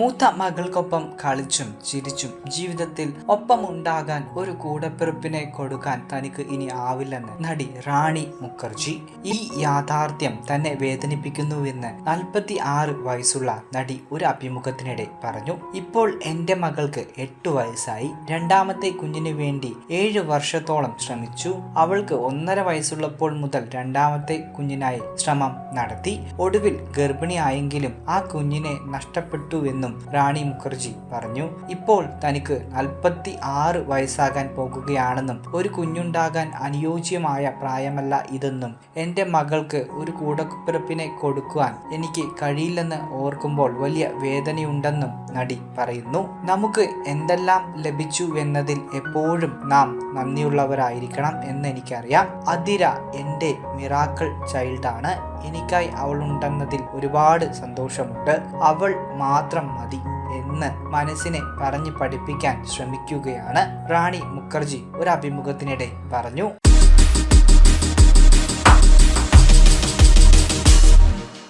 മൂത്ത മകൾക്കൊപ്പം കളിച്ചും ചിരിച്ചും ജീവിതത്തിൽ ഒപ്പമുണ്ടാകാൻ ഒരു കൂടപ്പിറപ്പിനെ കൊടുക്കാൻ തനിക്ക് ഇനി ആവില്ലെന്ന് നടി റാണി മുഖർജി. ഈ യാഥാർത്ഥ്യം തന്നെ വേദനിപ്പിക്കുന്നുവെന്ന് നാൽപ്പത്തി ആറ് വയസ്സുള്ള നടി ഒരു അഭിമുഖത്തിനിടെ പറഞ്ഞു. ഇപ്പോൾ എന്റെ മകൾക്ക് എട്ടു വയസ്സായി. രണ്ടാമത്തെ കുഞ്ഞിന് വേണ്ടി ഏഴ് വർഷത്തോളം ശ്രമിച്ചു. അവൾക്ക് ഒന്നര വയസ്സുള്ളപ്പോൾ മുതൽ രണ്ടാമത്തെ കുഞ്ഞിനായി ശ്രമം നടത്തി. ഒടുവിൽ ഗർഭിണിയായെങ്കിലും ആ കുഞ്ഞിനെ നഷ്ടപ്പെട്ടുവെന്നും റാണി മുഖർജി പറഞ്ഞു. ഇപ്പോൾ തനിക്ക് നാൽപ്പത്തി ആറ് വയസ്സാകാൻ പോകുകയാണെന്നും ഒരു കുഞ്ഞുണ്ടാകാൻ അനുയോജ്യമായ പ്രായമല്ല ഇതെന്നും എന്റെ മകൾക്ക് ഒരു കൂടപ്പിറപ്പിനെ കൊടുക്കുവാൻ എനിക്ക് കഴിയില്ലെന്ന് ഓർക്കുമ്പോൾ വലിയ വേദനയുണ്ടെന്നും നടി പറയുന്നു. നമുക്ക് എന്തെല്ലാം ലഭിച്ചു എന്നതിൽ എപ്പോഴും നാം നന്ദിയുള്ളവരായിരിക്കണം എന്ന് എനിക്കറിയാം അതിര എന്റെ മിറാക്കിൾ ചൈൽഡാണ്. എനിക്കായി അവൾ ഉണ്ടെന്നതിൽ ഒരുപാട് സന്തോഷമുണ്ട്. അവൾ മാത്രം മതി എന്ന് മനസ്സിനെ പറഞ്ഞു പഠിപ്പിക്കാൻ ശ്രമിക്കുകയാണ് റാണി മുഖർജി. ഒരു അഭിമുഖത്തിനിടെ പറഞ്ഞു.